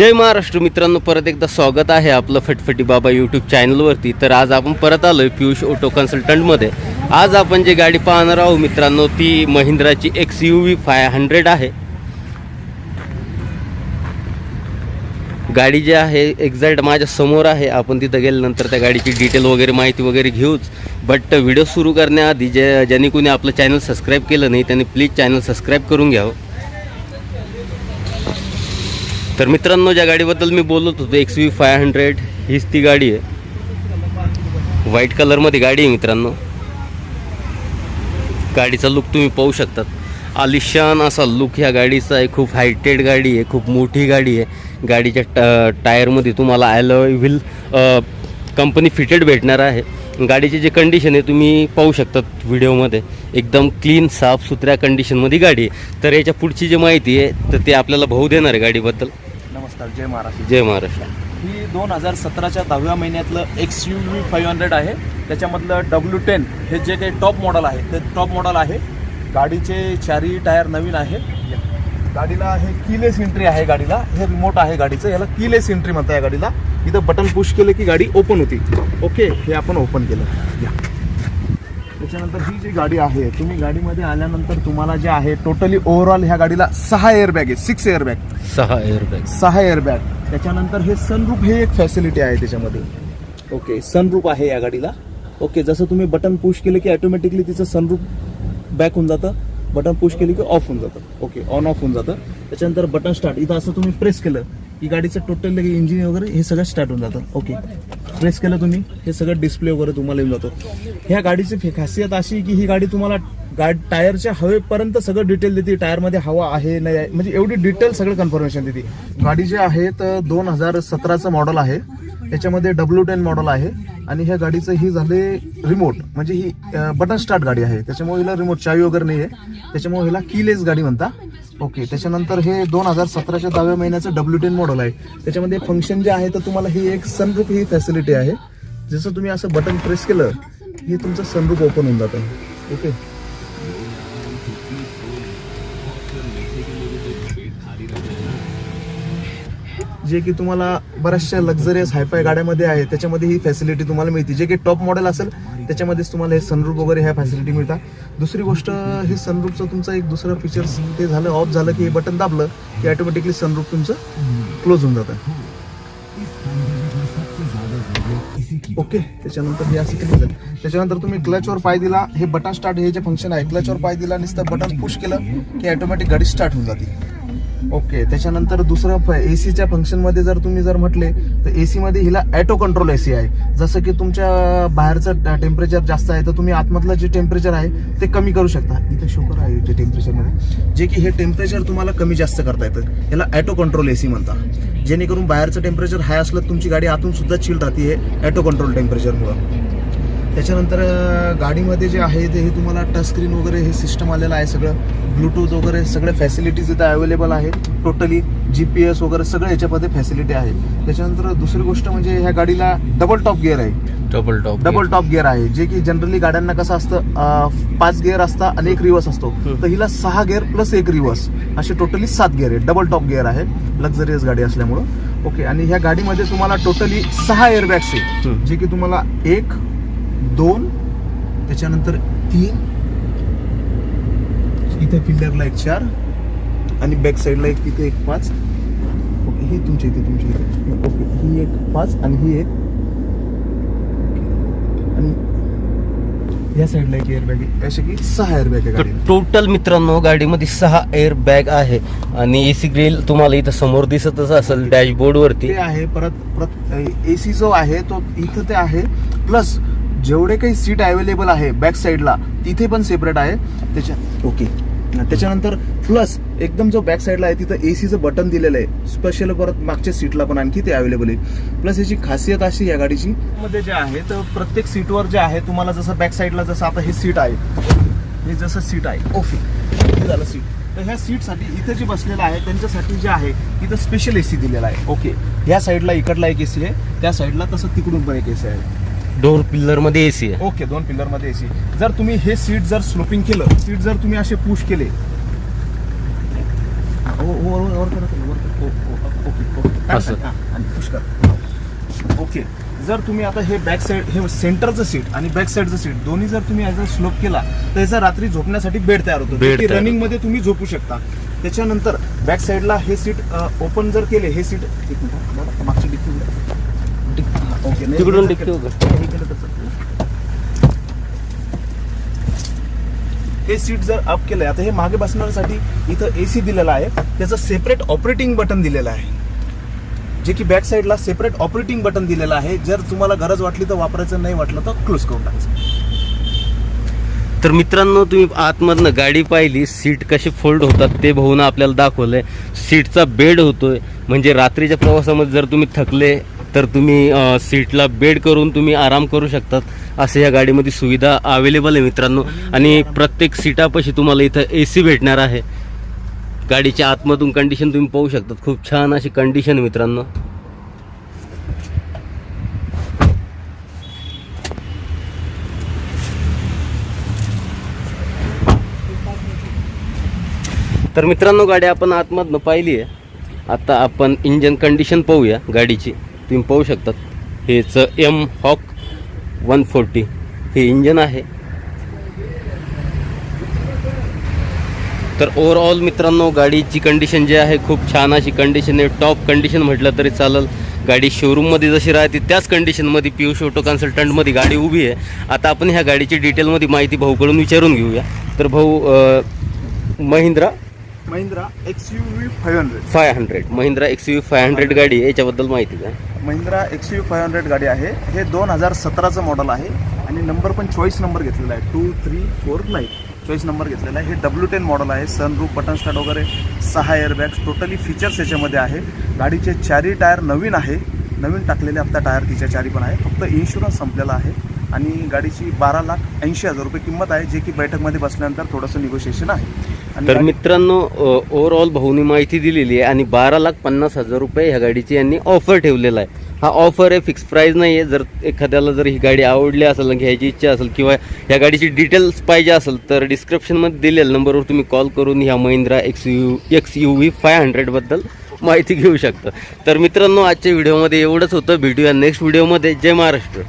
जय महाराष्ट्र मित्रांनो परत एकदा स्वागत आहे आपलं फटफटी बाबा यूट्यूब चॅनलवरती तर आज आपण परत आलो आहे पियुष ऑटो कन्सल्टंटमध्ये. आज आपण जे गाडी पाहणार आहोत मित्रांनो ती महिंद्राची X U V five hundred आहे. गाडी जी आहे एक्झॅक्ट माझ्यासमोर आहे. आपण तिथं गेल्यानंतर त्या गाडीची डिटेल वगैरे माहिती वगैरे घेऊच. बट व्हिडिओ सुरू करण्याआधी जे ज्यांनी कोणी आपलं चॅनल सबस्क्राईब केलं नाही त्यांनी प्लीज चॅनल सबस्क्राईब करून घ्यावं. तर मित्रांनो ज्या गाडीबद्दल मी बोलत होतो एक्स व्ही फाय हंड्रेड हीच ती गाडी आहे. व्हाईट कलरमध्ये गाडी आहे मित्रांनो. गाडीचा लुक तुम्ही पाहू शकतात. आलिशान असा लुक ह्या गाडीचा आहे. खूप हायटेड गाडी आहे खूप मोठी गाडी आहे. गाडीच्या ट टायरमध्ये तुम्हाला ॲलो व्हील कंपनी फिटेड भेटणार आहे. गाडीची जे कंडिशन आहे तुम्ही पाहू शकतात व्हिडिओमध्ये. एकदम क्लीन साफसुथऱ्या कंडिशनमध्ये गाडी आहे. तर याच्या पुढची जी माहिती आहे तर ते आपल्याला भाऊ देणार आहे गाडीबद्दल. नमस्कार जय महाराष्ट्र. जय महाराष्ट्र. ही दोन हजार सतराच्या दहाव्या महिन्यातलं X U V five hundred आहे. त्याच्यामधलं डब्ल्यू टेन हे जे काही टॉप मॉडल आहे ते टॉप मॉडल आहे. गाडीचे चारही टायर नवीन आहे. गाडीला हे कीलेस एंट्री आहे गाडीला. हे रिमोट आहे गाडीचं. याला कीलेस एंट्री म्हणता या गाडीला. इथं बटन पुश केलं की गाडी ओपन होती. ओके हे आपण ओपन केलं. या. त्याच्यानंतर ही जी गाडी आहे तुम्ही गाडीमध्ये आल्यानंतर तुम्हाला जे आहे टोटली ओव्हरऑल ह्या गाडीला सहा एअरबॅग आहे सिक्स एअरबॅग सहा एअरबॅग सहा एअरबॅग त्याच्यानंतर हे सनरूप हे एक फॅसिलिटी आहे त्याच्यामध्ये. ओके सनरूप आहे या गाडीला. ओके जसं तुम्ही बटन पुश केलं की ऑटोमॅटिकली तिचं सनरूप बॅक होऊन जातं. बटन पुश केलं की ऑफ होऊन जातं. ओके ऑन ऑफ होऊन जातं. त्याच्यानंतर बटन स्टार्ट इथं असं तुम्ही प्रेस केलं. ही गाडीचं टोटल इंजिन वगैरे हे सगळं स्टार्ट होऊन जातं. ओके प्रेस केलं तुम्ही हे सगळं डिस्प्ले वगैरे तुम्हाला येऊन जातो. ह्या गाडीची फे- खासियत अशी की ही गाडी तुम्हाला गाड टायरच्या हवेपर्यंत सगळं डिटेल देते. टायरमध्ये हवा आहे नाही आहे म्हणजे एवढी डिटेल सगळं कन्फर्मेशन देते. गाडी जी आहे तर दोन हजार सतराचं मॉडल आहे. याच्यामध्ये डब्ल्यू टेन मॉडल आहे. आणि ह्या गाडीचं ही झाले रिमोट म्हणजे ही बटन स्टार्ट गाडी आहे. त्याच्यामुळे हिला रिमोट चावी वगैरे नाही आहे त्याच्यामुळे हिला कीलेस गाडी म्हणता. ओके त्याच्यानंतर हे दोन हजार सतराच्या दहाव्या महिन्याचं डब्ल्यू टेन मॉडेल आहे. त्याच्यामध्ये फंक्शन जे आहे तर तुम्हाला ही एक सनरूफ ही फॅसिलिटी आहे. जसं तुम्ही असं बटन प्रेस केलं हे तुमचं सनरूफ ओपन होऊन जातं. ओके? जे की तुम्हाला बऱ्याचशा लक्झरियस हायफाय गाड्यामध्ये आहे त्याच्यामध्ये ही फॅसिलिटी तुम्हाला मिळते. जे की टॉप मॉडेल असेल त्याच्यामध्येच तुम्हाला हे सनरूप वगैरे ह्या फॅसिलिटी मिळतात. दुसरी गोष्ट हे सनरूपचं तुमचं एक दुसरं फीचर्स ते झालं ऑफ झालं की हे बटन दाबलं की ऑटोमॅटिकली सनरूप तुमचं क्लोज होऊन जातं. ओके त्याच्यानंतर हे असं केलं. त्याच्यानंतर तुम्ही क्लचवर पाय दिला हे बटन स्टार्ट हे जे फंक्शन आहे क्लचवर पाय दिला नुसतं बटन पुश केलं की ऑटोमॅटिक गाडी स्टार्ट होऊन जाते. ओके त्याच्यानंतर दुसरं एसीच्या फंक्शनमध्ये जर तुम्ही जर म्हटले तर ए सीमध्ये हिला ॲटो कंट्रोल एसी आहे. जसं की तुमच्या बाहेरचं टेम्परेचर जास्त आहे तर तुम्ही आतमधलं जे टेम्परेचर आहे ते कमी करू शकता. इथे शोकर आहे ते टेम्परेचरमध्ये जे की हे टेम्परेचर तुम्हाला कमी जास्त करता येतं. याला ॲटो कंट्रोल एसी म्हणतात. जेणेकरून बाहेरचं टेम्परेचर हाय असलं तर तुमची गाडी आतून सुद्धा चिल राहते हे ॲटो कंट्रोल टेम्परेचरमुळं त्याच्यानंतर गाडीमध्ये जे आहे ते हे तुम्हाला टच स्क्रीन वगैरे हे सिस्टम आलेलं आहे सगळं. ब्लूटूथ वगैरे सगळे फॅसिलिटीज इथं अवेलेबल आहे. टोटली जी पी एस वगैरे सगळं याच्यामध्ये फॅसिलिटी आहे. त्याच्यानंतर दुसरी गोष्ट म्हणजे ह्या गाडीला डबल टॉप गिअर आहे. Double top double top gear आहे. जे की जनरली गाड्यांना कसं असतं पाच गिअर असतात आणि एक रिवर्स असतो. तर हिला सहा गिअर प्लस एक रिवर्स असे टोटली सात गिअर आहे डबल टॉप गिअर आहे. लक्झरियस गाडी असल्यामुळं. ओके आणि ह्या गाडीमध्ये तुम्हाला टोटली सहा एअरबॅग्स आहे. जे की तुम्हाला एक दोन त्याच्यानंतर तीन. इथे पिल्लरला एक चार. आणि बॅक साईडला एक तिथे एक पाच. ओके ही तुमच्या इथे तुमच्या इथे. ओके ही एक पाच आणि ही एक. आणि या साईडला एक एअरबॅग आहे. असे की सहा एअरबॅग आहे गाडी टोटल मित्रांनो गाडीमध्ये सहा एअर बॅग आहे. आणि एसी ग्रिल तुम्हाला इथं समोर दिसतच असेल डॅशबोर्ड वरती. ते आहे परत परत एसी जो आहे तो इथं ते आहे. प्लस जेवढे काही सीट अवेलेबल आहे बॅक साईडला तिथे पण सेपरेट आहे. त्याच्या ओके त्याच्यानंतर प्लस एकदम जो बॅक साईडला आहे तिथं ए सीचं बटन दिलेलं आहे. स्पेशल परत मागच्या सीटला पण आणखी ते अवेलेबल आहे. प्लस याची खासियत अशी या गाडीची मध्ये जे आहे तर प्रत्येक सीटवर जे आहे तुम्हाला जसं बॅक साईडला जसं आता हे सीट आहे. हे जसं सीट आहे. ओके हे झालं सीट तर ह्या सीटसाठी इथं जे बसलेलं आहे त्यांच्यासाठी जे आहे इथं स्पेशल ए सी दिलेला आहे. ओके ह्या साईडला इकडला एक ए सी आहे त्या साईडला तसं तिकडून पण एक ए सी आहे. डोर पिल्लरमध्ये एसी आहे. ओके दोन पिल्लरमध्ये एसी जर तुम्ही हे सीट जर स्लोपिंग केलं सीट जर तुम्ही असे पुश केले. करा ओके जर तुम्ही आता हे बॅक साईड हे सेंटरचं सीट आणि बॅक साईडचं सीट दोन्ही जर तुम्ही ॲज अ स्लोप केला तर याचा रात्री झोपण्यासाठी बेड तयार होतो. Bed तयार रनिंगमध्ये तुम्ही झोपू शकता. त्याच्यानंतर बॅक साईडला हे सीट ओपन जर केले हे सीट एक मिनिट बघा, मागची डिक्की उघडा. ओके तिकडून डिक्की. हे सीट जर अप केलंय आता हे मागे बसण्यासाठी इथं एसी दिलेला आहे. त्याचं सेपरेट ऑपरेटिंग बटन दिलेलं आहे. जे की बॅक साईडला सेपरेट ऑपरेटिंग बटन दिलेलं आहे. जर तुम्हाला गरज वाटली तर वापरायचं नाही वाटलं तर क्लोज करून टाकायचं. तर मित्रांनो तुम्ही आतमधनं गाडी पाहिली सीट कसे फोल्ड होतात ते भाऊनं आपल्याला दाखवलंय. सीटचा बेड होतोय. म्हणजे रात्रीच्या प्रवासामध्ये जर तुम्ही थकले तर तुम्ही सीटला बेड करून तुम्ही आराम करू शकतात असं या गाडीमध्ये सुविधा अवेलेबल आहे मित्रांनो. आणि प्रत्येक सीटापाशी तुम्हाला इथं ए सी भेटणार आहे. गाडीच्या आतमधून कंडिशन तुम्ही पाहू शकतात. खूप छान अशी कंडिशन आहे मित्रांनो. तर मित्रांनो गाडी आपण आतमधनं पाहिली आहे. आता आपण इंजन कंडिशन पाहूया गाडीची. तुम्ही पाहू शकतात. हेच एम हॉक वन फोर्टी हे इंजन आहे. तर ओव्हरऑल मित्रांनो गाडीची कंडिशन जी आहे खूप छान अशी कंडिशन आहे. टॉप कंडिशन म्हटलं तरी चालेल. गाडी शोरूममध्ये जशी राहते त्याच कंडिशनमध्ये पियुष ऑटो कन्सल्टंटमध्ये गाडी उभी आहे. आता आपण ह्या गाडीची डिटेलमध्ये माहिती भाऊकडून विचारून घेऊया. तर भाऊ Mahindra? Mahindra X U V five hundred five hundred Mahindra X U five hundred गाडी आहे. याच्याबद्दल माहिती द्या. Mahindra X U five hundred गाडी आहे. हे दोन हजार सतराचं मॉडल आहे. आणि नंबर पण चॉईस नंबर घेतलेला आहे. Two three four nine choice number घेतलेला आहे. हे डब्ल्यू टेन मॉडल आहे. सनरूफ बटन स्टार्ट वगैरे सहा एअरबॅग्स टोटली फीचर्स याच्यामध्ये आहे. गाडीचे चारही टायर नवीन आहे. नवीन टाकलेले आता टायर तिच्या चारी पण आहे. फक्त इन्शुरन्स संपलेला आहे. आणि गाडीची बारा लाख ऐंशी हजार रुपये किंमत आहे जे की बैठकमध्ये बसल्यानंतर थोडंसं निगोशिएशन आहे. तर मित्रांनो ओव्हरऑल भाऊनी माहिती दिलेली आहे आणि बारा लाख पन्नास हजार रुपये ह्या गाडीची यांनी ऑफर ठेवलेला आहे. हा ऑफर आहे फिक्स प्राईस नाही आहे. जर एखाद्याला जर ही गाडी आवडली असेल घ्यायची इच्छा असेल किंवा ह्या गाडीची डिटेल्स पाहिजे असेल तर डिस्क्रिप्शनमध्ये दिलेल्या नंबरवर तुम्ही कॉल करून ह्या Mahindra X U X U V five हंड्रेडबद्दल माहिती घेऊ शकता. तर मित्रांनो आजच्या व्हिडिओमध्ये एवढंच होतं. भेटूया नेक्स्ट व्हिडिओमध्ये जय महाराष्ट्र.